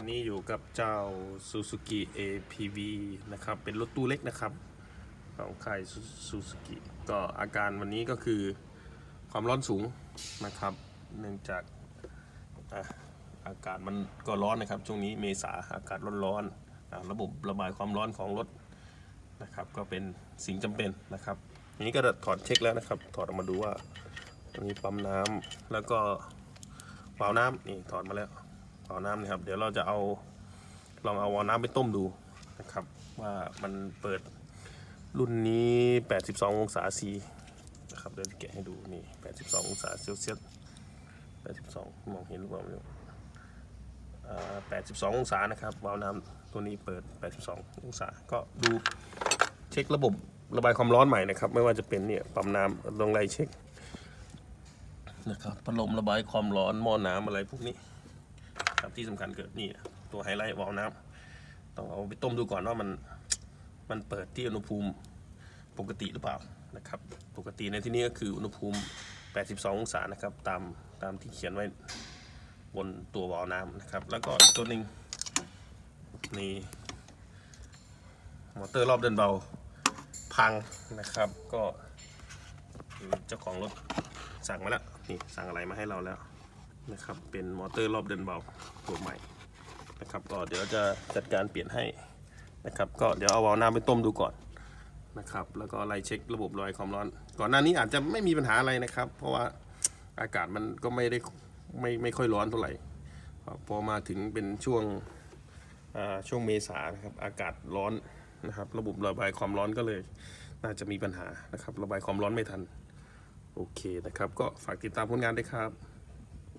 วันนี้อยู่กับเจ้า Suzuki APV นะครับ เป็นรถตู้เล็กนะครับ ของค่าย Suzuki ก็อาการวันนี้ก็คือความร้อนสูงนะครับ เนื่องจากอากาศมันก็ร้อนนะครับ ช่วงนี้เมษาอากาศร้อนๆอะระบบระบายความร้อนของรถนะครับ ก็เป็นสิ่งจำเป็นนะครับทีนี้ก็ถอดเช็คแล้วนะครับ ถอดออกมาดูว่าอันนี้ปั๊มน้ำแล้วก็วาล์วน้ำนี่ถอดมาแล้ว วาน้ำนะครับ เดี๋ยวเราจะเอาลองเอาวาล์วน้ำไปต้มดูนะครับ ว่ามันเปิดรุ่นนี้ 82 องศาซีนะครับเดี๋ยวจะแกะให้ดูนี่ 82 องศาเซลเซียส 82 มองเห็นหรือเปล่าไม่รู้อ่82 องศานะครับวาล์วน้ำตัวนี้เปิด 82 องศา ก็ดูเช็คระบบระบายความร้อนใหม่นะครับ ไม่ว่าจะเป็นเนี่ยปั๊มน้ำลงไล่เช็คนะครับพัดลมระบายความร้อนหม้อน้ำอะไรพวกนี้ ครับที่สำคัญเกิดนี่ตัวไฮไลท์วาล์วน้ำต้องเอาไปต้มดูก่อนว่ามันมันเปิดที่อุณหภูมิปกติหรือเปล่านะครับปกติในที่นี้ก็คืออุณหภูมิ 82 องศานะครับตามตามที่เขียนไว้บนตัววาล์วน้ำนะครับ แล้วก็อีกตัวหนึ่งนี่มอเตอร์รอบเดินเบาพังนะครับก็เจ้าของรถสั่งมาแล้วนี่สั่งอะไรมาให้เราแล้ว นะครับ เป็นมอเตอร์รอบเดินเบาตัวใหม่นะครับก็เดี๋ยวจะจัดการเปลี่ยนให้นะครับก็เดี๋ยวเอาวาล์วน้ำไปต้มดูก่อนนะครับแล้วก็ไล่เช็คระบบระบายความร้อน ก่อนหน้านี้อาจจะไม่มีปัญหาอะไรนะครับ เพราะว่าอากาศมันก็ไม่ได้ไม่ไม่ค่อยร้อนเท่าไหร่พอมาถึงเป็นช่วงช่วงเมษานะครับอากาศร้อนนะครับ ระบบระบายความร้อนก็เลย น่าจะมีปัญหานะครับ ระบายความร้อนไม่ทัน โอเคนะครับ ก็ฝากติดตามผลงานด้วยครับ